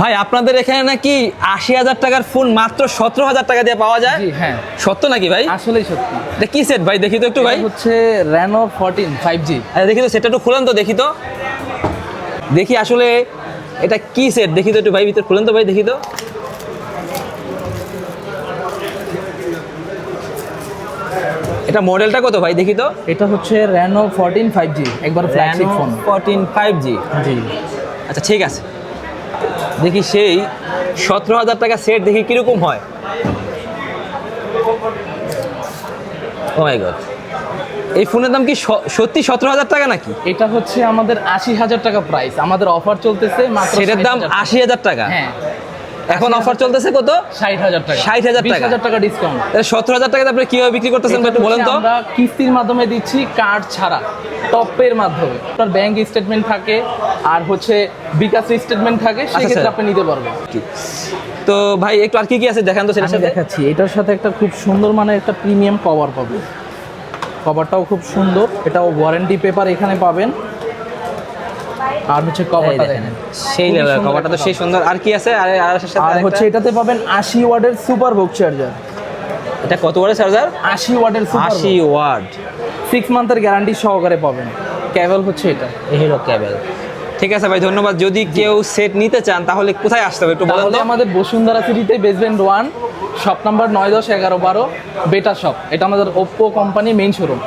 ভাই আপনাদের এখানে নাকি আশি হাজার টাকার ফোন মাত্র সতেরো হাজার টাকা দিয়ে পাওয়া যায়? হ্যাঁ। সত্য নাকি ভাই? আসলেই সত্যি। এটা কি সেট ভাই? দেখি তো একটু ভাই। হচ্ছে র্যানো ফোরটিন ফাইভ জি দেখি তো সেটা একটু খুলেন তো দেখি তো। দেখি আসলে এটা কি সেট দেখি তো একটু ভাই ভিতরে খুলেন তো ভাই দেখি তো। এটা মডেলটা কত ভাই দেখি তো। এটা হচ্ছে র্যানো ফোরটিন ফাইভ জি একবার flagship phone fourteen five G G. আচ্ছা ঠিক আছে। দেখি সেই সতেরো হাজার টাকা সেট দেখি কীরকম হয়। ও মাই গড এই ফোনের দাম কি সত্যি সতেরো হাজার টাকা নাকি? এটা হচ্ছে আমাদের আশি হাজার টাকা প্রাইস আমাদের অফার চলতেছে সেটার দাম আশি হাজার টাকা? হ্যাঁ। এখন অফার চলতেছে কত? ষাট হাজার টাকা। 60,000 বিশ টাকা। হাজার টাকা ডিসকাউন্ট সতেরো হাজার টাকা আপনি কীভাবে বিক্রি করতেছেন একটু বলেন তো। আমরা কিস্তির মাধ্যমে দিচ্ছি কার্ড ছাড়া টপের মাধ্যমে। আপনার ব্যাংক স্টেটমেন্ট থাকে আর হচ্ছে বিকাশ স্টেটমেন্ট থাকে সেক্ষেত্রে স্যার। আপনি নিতে পারবেন। তো ভাই একটু আর কি কি আছে দেখান তো সেটা সাথে? দেখাচ্ছি এটার সাথে একটা খুব সুন্দর মানে একটা প্রিমিয়াম কভার পাবেন। কভারটাও খুব সুন্দর এটাও ওয়ারেন্টি পেপার এখানে পাবেন। আর হচ্ছে কভারটা দেখেন, সেই লেভেল কভারটা তো সেই সুন্দর। আর কি আছে? আর আর এর সাথে আর হচ্ছে এটাতে পাবেন আশি ওয়ার্ডের সুপার বুক চার্জার এটা কত ওয়াটের চার্জার আশি ওয়ার্ডের আশি ওয়াট সিক্স মান্থের গ্যারান্টি সহকারে পাবেন। কেবল হচ্ছে এটা। এই হলো কেবল ঠিক আছে ভাই ধন্যবাদ। যদি কেউ সেট নিতে চান তাহলে কোথায় আসতে হবে একটু বলেন তো। আমাদের বসুন্ধরা সিটিতে বেসমেন্ট ওয়ান শপ নাম্বার নয় দশ এগারো বারো বেটার শপ এটা আমাদের ওপ্পো কোম্পানি মেইন শোরুম